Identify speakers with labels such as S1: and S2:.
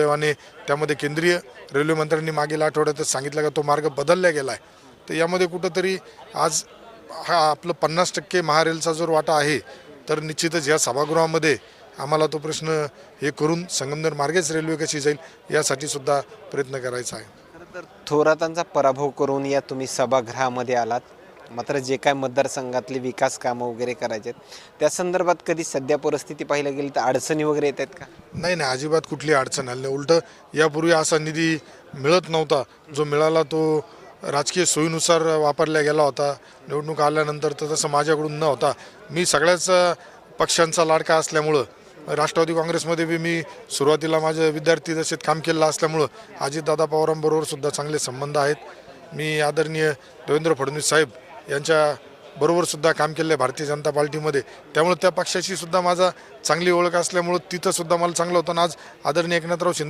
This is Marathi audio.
S1: दुर्दैवाने त्यामध्ये केंद्रीय रेल्वे मंत्र्यांनी मागील आठवड्यातच सांगितलं का तो मार्ग बदलला गेला आहे तर यामध्ये कुठंतरी आज हा आपलं पन्नास टक्के महारेलचा जर वाटा आहे तर निश्चितच या सभागृहामध्ये आम्हाला तो प्रश्न हे करून संगमनेर मार्गेच रेल्वे कशी जाईल यासाठी सुद्धा प्रयत्न करायचा आहे.
S2: तर थोरातांचा पराभव करून या तुम्ही सभागृहामध्ये आलात. मात्र जे काय मतदारसंघातले विकास कामं वगैरे करायचे आहेत त्या संदर्भात कधी सध्या परिस्थिती पाहायला गेली तर अडचणी वगैरे येत आहेत का?
S1: नाही नाही अजिबात कुठली अडचण आली नाही. उलटं यापूर्वी असा निधी मिळत नव्हता. जो मिळाला तो राजकीय सोयीनुसार वापरला गेला होता. निवडणूक आल्यानंतर तर तसं माझ्याकडून न होता. मी सगळ्याच पक्षांचा लाडका असल्यामुळं राष्ट्रवादी काँग्रेसमध्ये बी मी सुरुवातीला माझं विद्यार्थी दशेत काम केलेलं असल्यामुळं अजितदादा पवारांबरोबर सुद्धा चांगले संबंध आहेत. मी आदरणीय देवेंद्र फडणवीस साहेब यांच्या बरोबर सुद्धा काम केलेलं आहे भारतीय जनता पार्टीमध्ये. त्यामुळे त्या पक्षाशी सुद्धा माझा चांगली ओळख असल्यामुळं तिथं सुद्धा मला चांगलं होतं. आणि आज आदरणीय एकनाथराव शिंदे